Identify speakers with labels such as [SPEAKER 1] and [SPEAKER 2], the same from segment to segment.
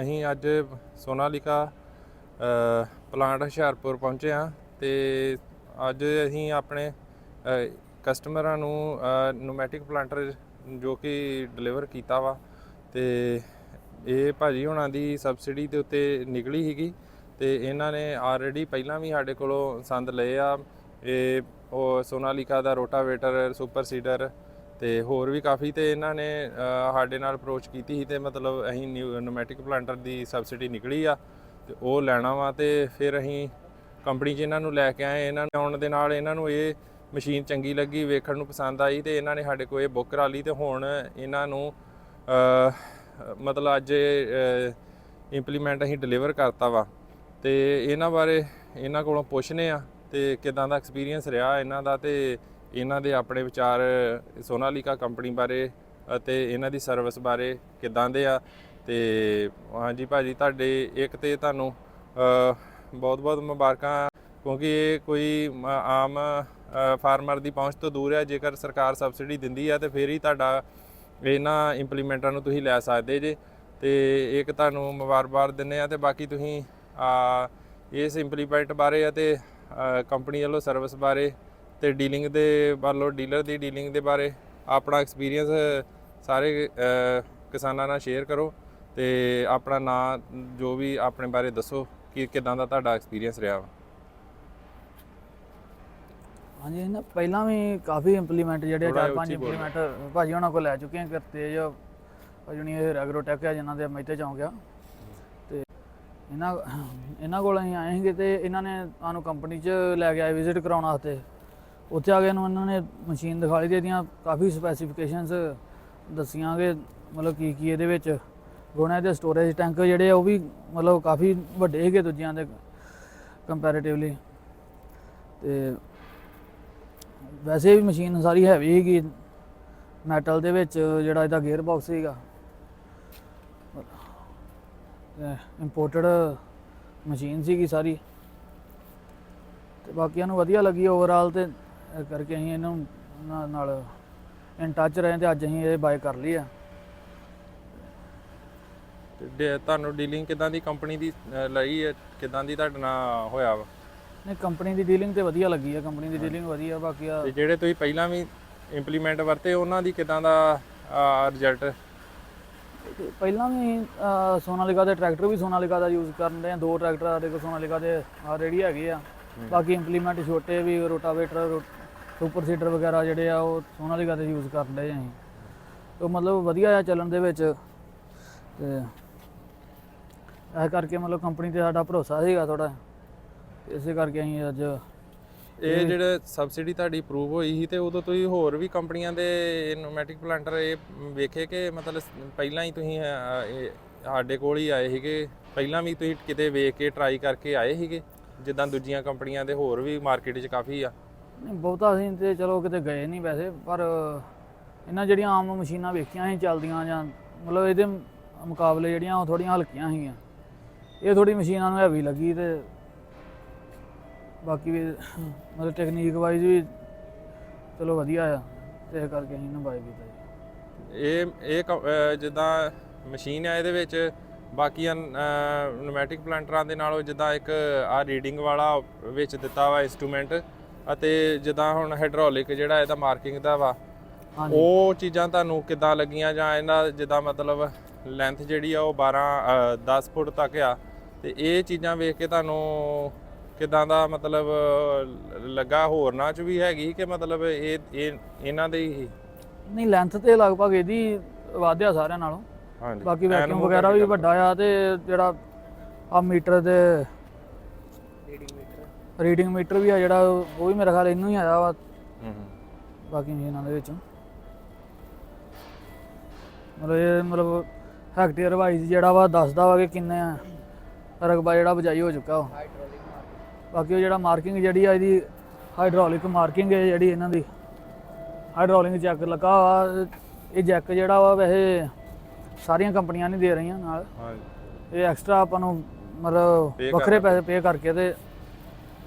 [SPEAKER 1] ਅਸੀਂ ਅੱਜ ਸੋਨਾਲੀਕਾ ਪਲਾਂਟ ਹੁਸ਼ਿਆਰਪੁਰ ਪਹੁੰਚੇ ਹਾਂ ਤੇ ਅੱਜ ਅਸੀਂ ਆਪਣੇ ਕਸਟਮਰਾਂ ਨੂੰ ਨੋਮੈਟਿਕ ਪਲਾਂਟਰ ਜੋ ਕਿ ਡਿਲੀਵਰ ਕੀਤਾ ਵਾ ਤੇ ਇਹ ਭਾਜੀ ਹੁਣਾਂ ਦੀ ਸਬਸਿਡੀ ਦੇ ਉੱਤੇ ਨਿਕਲੀ ਸੀਗੀ ਤੇ ਇਹਨਾਂ ਨੇ ਆਲਰੇਡੀ ਪਹਿਲਾਂ ਵੀ ਸਾਡੇ ਕੋਲੋਂ ਸੰਦ ਲਏ ਆ। ਇਹ ਉਹ ਸੋਨਾਲੀਕਾ ਦਾ ਰੋਟਾਵੇਟਰ, ਸੁਪਰ ਸੀਡਰ ਤੇ ਹੋਰ ਵੀ ਕਾਫੀ ਤੇ ਇਹਨਾਂ ਨੇ ਸਾਡੇ ਨਾਲ ਅਪਰੋਚ ਕੀਤੀ ਸੀ ਤੇ ਮਤਲਬ ਅਸੀਂ ਨਿਊਮੈਟਿਕ ਪਲਾਂਟਰ ਦੀ ਸਬਸਿਡੀ ਨਿਕਲੀ ਆ ਤੇ ਉਹ ਲੈਣਾ ਵਾ ਤੇ ਫਿਰ ਅਸੀਂ ਕੰਪਨੀ 'ਚ ਇਹਨਾਂ ਨੂੰ ਲੈ ਕੇ ਆਏ। ਇਹਨਾਂ ਨੂੰ ਆਉਣ ਦੇ ਨਾਲ ਇਹਨਾਂ ਨੂੰ ਇਹ ਮਸ਼ੀਨ ਚੰਗੀ ਲੱਗੀ, ਵੇਖਣ ਨੂੰ ਪਸੰਦ ਆਈ ਤੇ ਇਹਨਾਂ ਨੇ ਸਾਡੇ ਕੋਲ ਇਹ ਬੁੱਕ ਕਰਾ ਲਈ ਤੇ ਹੁਣ ਇਹਨਾਂ ਨੂੰ ਮਤਲਬ ਅੱਜ ਇੰਪਲੀਮੈਂਟ ਅਸੀਂ ਡਿਲੀਵਰ ਕਰਤਾ ਵਾ ਤੇ ਇਹਨਾਂ ਬਾਰੇ ਇਹਨਾਂ ਕੋਲੋਂ ਪੁੱਛਨੇ ਆ ਤੇ ਕਿਦਾਂ ਦਾ ਐਕਸਪੀਰੀਅੰਸ ਰਿਹਾ ਇਹਨਾਂ ਦਾ ਤੇ ਇਹਨਾਂ ਦੇ ਆਪਣੇ ਵਿਚਾਰ ਸੋਨਾਲੀਕਾ ਕੰਪਨੀ ਬਾਰੇ ਅਤੇ ਇਹਨਾਂ ਦੀ ਸਰਵਿਸ ਬਾਰੇ ਕਿਦਾਂ ਦੇ ਆ? ਤੇ ਹਾਂਜੀ ਭਾਜੀ, ਤੁਹਾਡੇ ਇੱਕ ਤੇ ਤੁਹਾਨੂੰ ਬਹੁਤ ਬਹੁਤ ਮੁਬਾਰਕਾਂ, ਕਿਉਂਕਿ ਇਹ ਕੋਈ ਆਮ ਫਾਰਮਰ ਦੀ ਪਹੁੰਚ ਤੋਂ ਦੂਰ ਹੈ ਜੇਕਰ ਸਰਕਾਰ ਸਬਸਿਡੀ ਦਿੰਦੀ ਹੈ ਤੇ ਫਿਰ ਹੀ ਤੁਹਾਡਾ ਇਹਨਾਂ ਇੰਪਲੀਮੈਂਟਾਂ ਨੂੰ ਤੁਸੀਂ ਲੈ ਸਕਦੇ ਜੇ। ਤੇ ਇੱਕ ਤੁਹਾਨੂੰ ਮੁਬਾਰਕਬਾਦ ਦਿੰਨੇ ਆ, ਤੇ ਬਾਕੀ ਤੁਸੀਂ ਇਸ ਇੰਪਲੀਮੈਂਟ ਬਾਰੇ ਅਤੇ ਕੰਪਨੀ ਵੱਲੋਂ ਸਰਵਿਸ ਬਾਰੇ ਤੇ ਡੀਲਿੰਗ ਦੇ ਵੱਲੋਂ ਡੀਲਰ ਦੀ ਡੀਲਿੰਗ ਦੇ ਬਾਰੇ ਆਪਣਾ ਐਕਸਪੀਰੀਅੰਸ ਸਾਰੇ ਕਿਸਾਨਾਂ ਨਾਲ ਸ਼ੇਅਰ ਕਰੋ ਤੇ ਆਪਣਾ ਨਾਂ ਜੋ ਵੀ ਆਪਣੇ ਬਾਰੇ ਦੱਸੋ ਕਿ ਕਿਦਾਂ ਦਾ ਤੁਹਾਡਾ ਐਕਸਪੀਰੀਅੰਸ ਰਿਹਾ ਵਾ।
[SPEAKER 2] ਹਾਂਜੀ ਇਹਨਾਂ ਪਹਿਲਾਂ ਵੀ ਕਾਫੀ ਇੰਪਲੀਮੈਂਟ ਜਿਹੜੇ ਚਾਰ ਪੰਜ। ਇੰਪਲੀਮੈਂਟ ਭਾਜੀ ਉਹਨਾਂ ਕੋਲ ਲੈ ਚੁੱਕੇ ਆ ਕਰਤੇ ਜੋ ਭਾਜੀ ਹੁਣੀ ਇਹ ਐਗਰੋਟੈਕ ਆ ਜਿਨ੍ਹਾਂ ਦੇ ਮਹਿਤੇ ਚੌਂਕ ਆ। ਤੇ ਇਹਨਾਂ ਇਹਨਾਂ ਕੋਲ ਅਸੀਂ ਆਏ ਸੀਗੇ ਤੇ ਇਹਨਾਂ ਨੇ ਸਾਨੂੰ ਕੰਪਨੀ 'ਚ ਲੈ ਕੇ ਆਏ ਵਿਜ਼ਿਟ ਕਰਾਉਣ ਵਾਸਤੇ। ਉੱਥੇ ਆ ਕੇ ਨੂੰ ਇਹਨਾਂ ਨੇ ਮਸ਼ੀਨ ਦਿਖਾ ਲਈ ਤੇ ਇਹਦੀਆਂ ਕਾਫੀ ਸਪੈਸੀਫਿਕੇਸ਼ਨਸ ਦੱਸੀਆਂ ਕਿ ਮਤਲਬ ਕੀ ਕੀ ਇਹਦੇ ਵਿੱਚ। ਗੁਣਾ ਦੇ ਸਟੋਰੇਜ ਟੈਂਕ ਜਿਹੜੇ ਆ ਉਹ ਵੀ ਮਤਲਬ ਕਾਫੀ ਵੱਡੇ ਹੈਗੇ ਦੂਜਿਆਂ ਦੇ ਕੰਪੈਰੀਟਿਵਲੀ ਤੇ ਵੈਸੇ ਵੀ ਮਸ਼ੀਨ ਸਾਰੀ ਹੈਵੀ ਹੈਗੀ ਮੈਟਲ ਦੇ ਵਿੱਚ ਜਿਹੜਾ ਇਹਦਾ ਗੇਅਰ ਬਾਕਸ ਸੀਗਾ ਇੰਪੋਰਟਡ ਮਸ਼ੀਨ ਸੀਗੀ ਸਾਰੀ। ਤੇ ਬਾਕੀਆਂ ਨੂੰ ਵਧੀਆ ਲੱਗੀ ਓਵਰਆਲ ਤੇ ਇਸ ਕਰਕੇ ਅਸੀਂ ਇਹਨਾਂ ਨੂੰ ਨਾਲ- ਨਾਲ ਇਨ ਟੱਚ ਰਹੇ ਤੇ ਅੱਜ ਅਸੀਂ ਇਹ ਬਾਏ ਕਰ ਲਈ ਆ।
[SPEAKER 1] ਤੇ ਡੇ- ਤੁਹਾਨੂੰ ਡੀਲਿੰਗ ਕਿਦਾਂ ਦੀ ਕੰਪਨੀ ਦੀ ਲਈ ਹੈ? ਕਿਦਾਂ ਦੀ ਤੁਹਾਡੇ ਨਾਲ ਹੋਇਆ ਵਾ?
[SPEAKER 2] ਨਹੀਂ ਕੰਪਨੀ ਦੀ ਡੀਲਿੰਗ ਤੇ ਵਧੀਆ ਲੱਗੀ ਆ ਕੰਪਨੀ ਦੀ ਡੀਲਿੰਗ ਵਧੀਆ ਬਾਕੀ ਆ
[SPEAKER 1] ਤੇ ਜਿਹੜੇ ਤੁਸੀਂ ਪਹਿਲਾਂ ਵੀ ਇੰਪਲੀਮੈਂਟ ਵਰਤੇ ਉਹਨਾਂ ਦੀ ਕਿਦਾਂ ਦਾ ਰਿਜ਼ਲਟ
[SPEAKER 2] ਤੇ ਪਹਿਲਾਂ ਵੀ ਅਹ, ਸੋਨਾਲੀਕਾ ਦੇ ਟਰੈਕਟਰ ਵੀ ਸੋਨਾਲੀਕਾ ਦਾ ਯੂਜ਼ ਕਰਨ ਦੇ ਆ ਦੋ ਟਰੈਕਟਰ ਸਾਡੇ ਕੋਲ ਸੋਨਾਲੀਕਾ ਦੇ ਆਲਰੇਡੀ ਹੈਗੇ ਆ। ਬਾਕੀ ਇੰਪਲੀਮੈਂਟ ਛੋਟੇ ਵੀ ਰੋਟਾਵੇਟਰ ਸੁਪਰ ਸੀਡਰ ਵਗੈਰਾ ਜਿਹੜੇ ਆ ਉਹ ਸੋਨਾਲੀਕਾ ਦੇ ਯੂਜ਼ ਕਰਨ ਦੇ ਅਸੀਂ। ਤੇ ਮਤਲਬ ਵਧੀਆ ਆ ਚੱਲਣ ਦੇ ਵਿੱਚ। ਤੇ ਇਹ ਕਰਕੇ ਮਤਲਬ ਕੰਪਨੀ ਤੇ ਸਾਡਾ ਭਰੋਸਾ ਸੀਗਾ ਥੋੜਾ ਇਸੇ ਕਰਕੇ ਅਸੀਂ ਅੱਜ
[SPEAKER 1] ਇਹ ਜਿਹੜੇ ਸਬਸਿਡੀ ਤੁਹਾਡੀ ਅਪਰੂਵ ਹੋਈ ਸੀ ਤੇ ਉਦੋਂ ਤੁਸੀਂ ਹੋਰ ਵੀ ਕੰਪਨੀਆਂ ਦੇ ਨੋਮੈਟਿਕ ਪਲਾਂਟਰ ਇਹ ਵੇਖੇ ਕਿ ਮਤਲਬ ਪਹਿਲਾਂ ਹੀ ਤੁਸੀਂ ਸਾਡੇ ਕੋਲ ਹੀ ਆਏ ਸੀਗੇ। ਪਹਿਲਾਂ ਵੀ ਤੁਸੀਂ ਕਿਤੇ ਵੇਖ ਕੇ ਟਰਾਈ ਕਰਕੇ ਆਏ ਸੀਗੇ? ਜਿੱਦਾਂ ਦੂਜੀਆਂ ਕੰਪਨੀਆਂ ਦੇ ਹੋਰ ਵੀ ਮਾਰਕੀਟ 'ਚ ਕਾਫੀ ਆ।
[SPEAKER 2] ਨਹੀਂ, ਬਹੁਤਾ ਅਸੀਂ ਤੇ ਚਲੋ ਕਿਤੇ ਗਏ ਨਹੀਂ ਵੈਸੇ ਪਰ ਇਹਨਾਂ ਜਿਹੜੀਆਂ ਆਮ ਮਸ਼ੀਨਾਂ ਵੇਖੀਆਂ ਸੀ ਚੱਲਦੀਆਂ ਜਾਂ ਮਤਲਬ ਇਹਦੇ ਮੁਕਾਬਲੇ ਜਿਹੜੀਆਂ ਉਹ ਥੋੜੀਆਂ ਹਲਕੀਆਂ ਸੀਗੀਆਂ। ਇਹ ਥੋੜੀ ਮਸ਼ੀਨਾਂ ਨੂੰ ਹੈਵੀ ਲੱਗੀ ਤੇ ਬਾਕੀ ਵੀ ਮਤਲਬ ਟੈਕਨੀਕ ਵਾਈਜ਼ ਵੀ ਚਲੋ ਵਧੀਆ ਆ ਤੇ ਇਸ ਕਰਕੇ ਅਸੀਂ ਇਹਨੂੰ ਬਾਈ ਕੀਤਾ ਜੀ।
[SPEAKER 1] ਇਹ ਇਹ ਕ- ਅ, ਜਿੱਦਾਂ ਮਸ਼ੀਨ ਆ ਇਹਦੇ ਵਿੱਚ ਬਾਕੀਆਂ ਨੋਮੈਟਿਕ ਪਲਾਂਟਰਾਂ ਦੇ ਨਾਲੋਂ ਜਿੱਦਾਂ ਇੱਕ ਆ ਰੀਡਿੰਗ ਵਾਲਾ ਵਿੱਚ ਦਿੱਤਾ ਵਾ ਇਨਸਟਰੂਮੈਂਟ ਅਤੇ ਜਿੱਦਾਂ ਹੁਣ ਹਾਈਡ੍ਰੋਲਿਕ ਜਿਹੜਾ ਇਹਦਾ ਮਾਰਕਿੰਗ ਦਾ ਵਾ ਉਹ ਚੀਜ਼ਾਂ ਤੁਹਾਨੂੰ ਕਿੱਦਾਂ ਲੱਗੀਆਂ ਜਾਂ ਇਹਨਾਂ ਜਿੱਦਾਂ ਮਤਲਬ ਲੈਂਥ ਜਿਹੜੀ ਆ ਉਹ 12 ਅ, 10 ਫੁੱਟ ਤੱਕ ਆ ਤੇ ਇਹ ਚੀਜ਼ਾਂ ਵੇਖ ਕੇ ਤੁਹਾਨੂੰ ਕਿਦਾਂ ਦਾ ਮਤਲਬ ਲੱਗਾ? ਹੋਰਨਾਂ ਚ ਵੀ ਹੈਗੀ ਕਿ ਮਤਲਬ ਇਹ ਇਹ ਇਹਨਾਂ ਦੇ ਹੀ?
[SPEAKER 2] ਨਹੀਂ ਲੈਂਥ ਤੇ ਲਗਭਗ ਇਹਦੀ ਵਾਧਿਆ ਸਾਰਿਆਂ ਨਾਲੋਂ।
[SPEAKER 1] ਹਾਂਜੀ।
[SPEAKER 2] ਬਾਕੀ ਵੈਕਿਊਮ ਵਗੈਰਾ ਵੀ ਵੱਡਾ ਆ ਤੇ ਜਿਹੜਾ ਆ ਮੀਟਰ ਦੇ ਰੀਡਿੰਗ ਮੀਟਰ ਵੀ ਆ ਜਿਹੜਾ ਉਹ ਵੀ ਮੇਰੇ ਖਿਆਲ ਇਹਨੂੰ ਹੀ ਆਇਆ ਵਾ।
[SPEAKER 1] ਹੂੰ ਹੂੰ।
[SPEAKER 2] ਬਾਕੀ ਮਸ਼ੀਨਾਂ ਦੇ ਵਿੱਚ। ਮਤਲਬ ਇਹ ਮਤਲਬ ਹੈਕਟੇਅਰ ਵਾਈਜ਼ ਜਿਹੜਾ ਵਾ ਦੱਸਦਾ ਵਾ ਕਿ ਕਿੰਨੇ ਰਕਬਾ ਜਿਹੜਾ ਬਜਾਈ ਹੋ ਚੁੱਕਾ ਉਹ ਬਾਕੀ ਉਹ ਜਿਹੜਾ ਮਾਰਕਿੰਗ ਜਿਹੜੀ ਆ ਇਹਦੀ ਹਾਈਡ੍ਰੋਲਿਕ ਮਾਰਕਿੰਗ ਹੈ ਜਿਹੜੀ ਇਹਨਾਂ ਦੀ। ਹਾਈਡ੍ਰੋਲਿਕ ਜੈਕ ਲੱਗਾ ਵਾ ਇਹ ਜੈਕ ਜਿਹੜਾ ਵਾ ਵੈਸੇ ਸਾਰੀਆਂ ਕੰਪਨੀਆਂ ਨਹੀਂ ਦੇ ਰਹੀਆਂ ਨਾਲ।
[SPEAKER 1] ਹਾਂਜੀ
[SPEAKER 2] ਇਹ ਐਕਸਟਰਾ ਆਪਾਂ ਨੂੰ ਮਤਲਬ
[SPEAKER 1] Pay
[SPEAKER 2] ਵੱਖਰੇ ਪੈਸੇ ਪੇ ਕਰਕੇ ਤੇ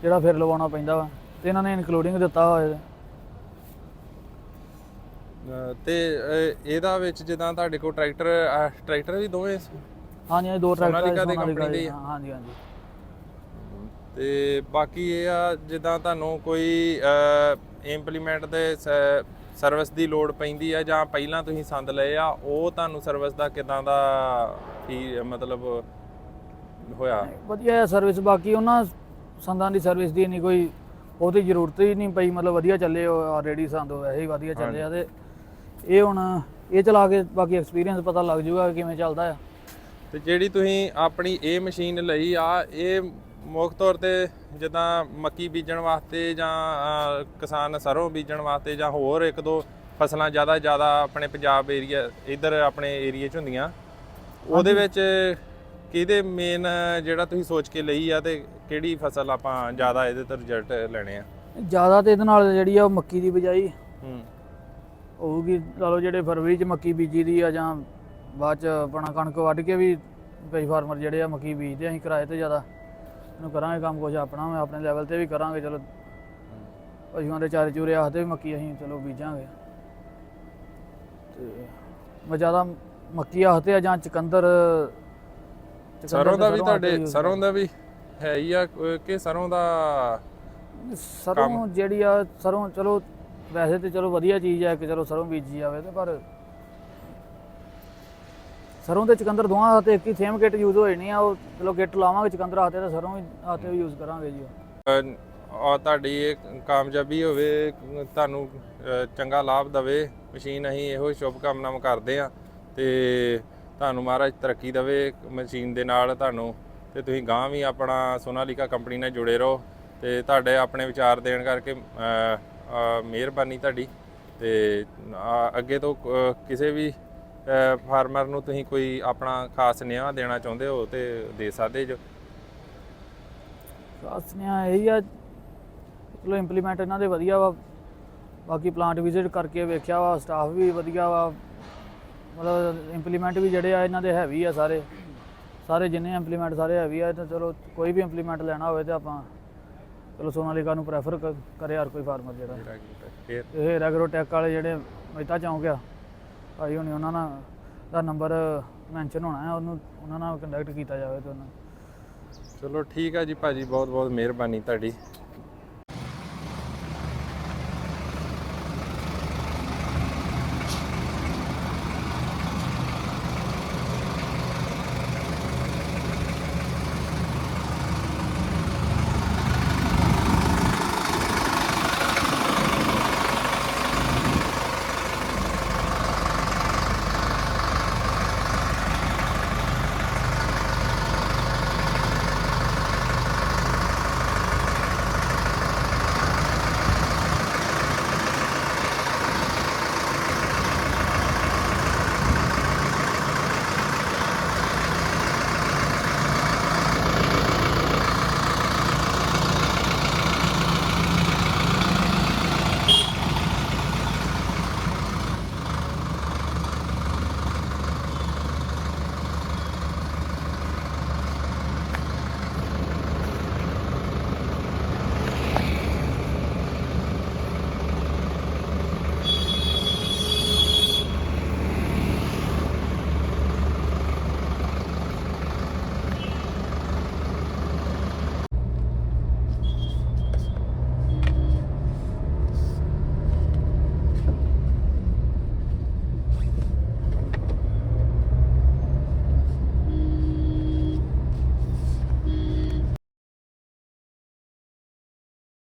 [SPEAKER 2] ਜਿਹੜਾ ਫਿਰ ਲਵਾਉਣਾ ਪੈਂਦਾ ਵਾ। ਤੇ ਇਹਨਾਂ ਨੇ ਇਨਕਲੂਡਿੰਗ ਦਿੱਤਾ ਹੋਇਆ
[SPEAKER 1] ਤੇ ਇਹਦਾ ਵਿੱਚ ਜਿੱਦਾਂ ਤੁਹਾਡੇ ਕੋਲ ਟਰੈਕਟਰ ਟਰੈਕਟਰ ਵੀ ਦੋਵੇਂ
[SPEAKER 2] ਹਾਂਜੀ ਹਾਂਜੀ ਦੋ ਟਰੈਕਟਰ
[SPEAKER 1] ਸੋਨਾਲੀਕਾ ਦੀ
[SPEAKER 2] ਸੋਨਾਲੀਕਾ
[SPEAKER 1] company ਦੇ ਹੀ ਆ?
[SPEAKER 2] ਹਾਂ, ਹਾਂਜੀ ਹਾਂਜੀ।
[SPEAKER 1] ਤੇ ਬਾਕੀ ਇਹ ਆ ਜਿੱਦਾਂ ਤੁਹਾਨੂੰ ਕੋਈ ਇੰਪਲੀਮੈਂਟ ਦੇ ਸਰਵਿਸ ਦੀ ਲੋੜ ਪੈਂਦੀ ਆ ਜਾਂ ਪਹਿਲਾਂ ਤੁਸੀਂ ਸੰਦ ਲਏ ਆ ਉਹ ਤੁਹਾਨੂੰ ਸਰਵਿਸ ਦਾ ਕਿਦਾਂ ਦਾ ਕੀ ਮਤਲਬ ਹੋਇਆ?
[SPEAKER 2] ਵਧੀਆ ਸਰਵਿਸ ਬਾਕੀ ਉਹਨਾਂ ਸੰਦਾਂ ਦੀ ਸਰਵਿਸ ਦੀ ਨਹੀਂ ਕੋਈ ਬਹੁਤੀ ਜ਼ਰੂਰਤ ਹੀ ਨਹੀਂ ਪਈ ਮਤਲਬ ਵਧੀਆ ਚੱਲੇ ਉਹ ਆਲਰੇਡੀ ਸੰਦ ਵੈਸੇ ਹੀ ਵਧੀਆ ਚੱਲੇ ਆ ਤੇ ਇਹ ਹੁਣ ਇਹ ਚਲਾ ਕੇ ਬਾਕੀ ਐਕਸਪੀਰੀਅੰਸ ਪਤਾ ਲੱਗ ਜਾਊਗਾ ਕਿ ਕਿਵੇਂ ਚੱਲਦਾ ਆ।
[SPEAKER 1] ਤੇ ਜਿਹੜੀ ਤੁਸੀਂ ਆਪਣੀ ਇਹ ਮਸ਼ੀਨ ਲਈ ਆ ਇਹ ਮੁੱਖ ਤੌਰ ਤੇ ਜਿੱਦਾਂ ਮੱਕੀ ਬੀਜਣ ਵਾਸਤੇ ਜਾਂ ਕਿਸਾਨ ਸਰੋਂ ਬੀਜਣ ਵਾਸਤੇ ਜਾਂ ਹੋਰ ਇੱਕ ਦੋ ਫਸਲਾਂ ਜ਼ਿਆਦਾ ਜ਼ਿਆਦਾ ਆਪਣੇ ਪੰਜਾਬ ਏਰੀਆ ਇਧਰ ਆਪਣੇ ਏਰੀਆ 'ਚ ਹੁੰਦੀਆਂ ਉਹਦੇ ਵਿੱਚ ਕਿਹਦੇ ਮੇਨ ਜਿਹੜਾ ਤੁਸੀਂ ਸੋਚ ਕੇ ਲਈ ਆ ਤੇ ਕਿਹੜੀ ਫਸਲ ਆਪਾਂ ਜ਼ਿਆਦਾ ਇਹਦੇ ਤੋਂ ਰਿਜ਼ਲਟ ਲੈਣੇ ਆ?
[SPEAKER 2] ਜ਼ਿਆਦਾ ਤੇ ਇਹਦੇ ਨਾਲ ਜਿਹੜੀ ਆ ਉਹ ਮੱਕੀ ਦੀ ਬਿਜਾਈ।
[SPEAKER 1] ਹੂੰ।
[SPEAKER 2] ਹੋਊਗੀ ਲਾ ਲਓ ਜਿਹੜੇ ਫਰਵਰੀ ਚ ਮੱਕੀ ਬੀਜੀ ਦੀ ਆ ਜਾਂ ਬਾਅਦ ਚ ਆਪਣਾ ਕਣਕ ਵੱਢ ਕੇ ਵੀ ਕਈ ਫਾਰਮਰ ਜਿਹੜੇ ਆ ਮੱਕੀ ਬੀਜਦੇ ਆ, ਅਸੀਂ ਕਿਰਾਏ ਤੇ ਜ਼ਿਆਦਾ। ਇਹਨੂੰ ਕਰਾਂਗੇ ਕੰਮ ਕੁਝ ਆਪਣਾ ਮੈਂ ਆਪਣੇ ਲੈਵਲ ਤੇ ਵੀ ਕਰਾਂਗੇ ਚਲੋ। ਪਸ਼ੂਆਂ ਦੇ ਚਾਰੇ ਚੂਰੇ ਆਖਦੇ ਵੀ ਮੱਕੀ ਅਸੀਂ ਚਲੋ ਬੀਜਾਂਗੇ। ਤੇ ਮੈਂ ਜ਼ਿਆਦਾ ਮੱਕੀ ਆਖਦੇ ਆ ਜਾਂ ਚਕੰਦਰ ਚੁਕੰਦਰ
[SPEAKER 1] ਸਰੋਂ ਦਾ ਵੀ ਤੁਹਾਡੇ ਸਰੋਂ ਦਾ ਵੀ ਹੈ ਹੀ ਆ ਕਿ ਸਰੋਂ ਦਾ
[SPEAKER 2] ਸਰੋਂ ਜਿਹੜੀ ਆ ਸਰੋਂ ਚਲੋ ਵੈਸੇ ਤੇ ਚਲੋ ਵਧੀਆ ਚੀਜ਼ ਹੈ ਕਿ ਚਲੋ ਸਰੋਂ ਬੀਜੀ ਜਾਵੇ ਤੇ ਪਰ ਸਰੋਂ ਤੇ ਚਕੰਦਰ ਦੋਵਾਂ ਹੱਥ ਇੱਕ ਹੀ ਸੇਮ ਕਿੱਟ ਯੂਜ਼ ਹੋਏ ਨਹੀਂ ਆ ਉਹ ਚਲੋ ਕਿੱਟ ਲਾਵਾਂਗੇ ਚਕੰਦਰ ਹੱਥੇ ਤੇ ਸਰੋਂ ਵੀ ਹੱਥੇ ਵੀ ਯੂਜ਼ ਕਰਾਂਗੇ ਜੀ
[SPEAKER 1] ਆ ਤੁਹਾਡੀ ਇਹ ਕਾਮਯਾਬੀ ਹੋਵੇ ਤੁਹਾਨੂੰ ਚੰਗਾ ਲਾਭ ਦਵੇ ਮਸ਼ੀਨ ਅਸੀਂ ਇਹੋ ਸ਼ੁਭ ਕਾਮਨਾਵਾਂ ਕਰਦੇ ਆ ਤੇ ਤੁਹਾਨੂੰ ਮਹਾਰਾਜ ਤਰੱਕੀ ਦੇਵੇ ਮਸ਼ੀਨ ਦੇ ਨਾਲ ਤੁਹਾਨੂੰ ਤੇ ਤੁਸੀਂ ਗਾਂ ਵੀ ਆਪਣਾ ਸੋਨਾਲੀਕਾ ਕੰਪਨੀ ਨਾਲ ਜੁੜੇ ਰਹੋ ਤੇ ਤੁਹਾਡੇ ਆਪਣੇ ਵਿਚਾਰ ਦੇਣ ਕਰਕੇ ਮਿਹਰਬਾਨੀ ਤੁਹਾਡੀ ਤੇ ਅੱਗੇ ਤੋਂ ਕਿਸੇ ਵੀ ਫਾਰਮਰ ਨੂੰ ਤੁਸੀਂ ਕੋਈ ਆਪਣਾ ਖਾਸ ਸੁਨੇਹਾ ਦੇਣਾ ਚਾਹੁੰਦੇ ਹੋ ਤੇ ਦੇ ਸਕਦੇ ਜੋ।
[SPEAKER 2] ਸਾਸਨੀਆਂ ਇਹੀ ਆ। ਚਲੋ ਇੰਪਲੀਮੈਂਟ ਇਹਨਾਂ ਦੇ ਵਧੀਆ ਵਾ। ਬਾਕੀ ਪਲਾਂਟ ਵਿਜ਼ਿਟ ਕਰਕੇ ਵੇਖਿਆ ਵਾ ਸਟਾਫ ਵੀ ਵਧੀਆ ਵਾ। ਮਤਲਬ ਇੰਪਲੀਮੈਂਟ ਵੀ ਜਿਹੜੇ ਆ ਇਹਨਾਂ ਦੇ ਹੈਵੀ ਆ ਸਾਰੇ। ਸਾਰੇ ਜਿੰਨੇ ਇੰਪਲੀਮੈਂਟ ਸਾਰੇ ਹੈਵੀ ਆ ਤਾਂ ਚਲੋ ਕੋਈ ਵੀ ਇੰਪਲੀਮੈਂਟ ਲੈਣਾ ਹੋਵੇ ਤੇ ਆਪਾਂ ਚਲੋ ਸੋਨਾਲੀਕਾ ਨੂੰ ਪ੍ਰੈਫਰ ਕਰੇ ਹਰ ਕੋਈ ਫਾਰਮਰ ਜਿਹੜਾ। ਇਹ ਰੈਗਰੋਟੈਕ ਵਾਲੇ ਜਿਹੜੇ ਮਹਿਤਾ ਚੌਂਕ ਆ ਭਾਈ ਹੁਣੀ ਉਹਨਾਂ ਨਾਲ ਦਾ ਨੰਬਰ ਮੈਂਸ਼ਨ ਹੋਣਾ ਹੈ ਉਹਨੂੰ ਉਹਨਾਂ ਨਾਲ ਕੰਟੈਕਟ ਕੀਤਾ ਜਾਵੇ ਤੇ ਉਹਨਾਂ।
[SPEAKER 1] ਚਲੋ ਠੀਕ ਆ ਜੀ ਭਾਜੀ ਬਹੁਤ ਬਹੁਤ ਮਿਹਰਬਾਨੀ ਤੁਹਾਡੀ।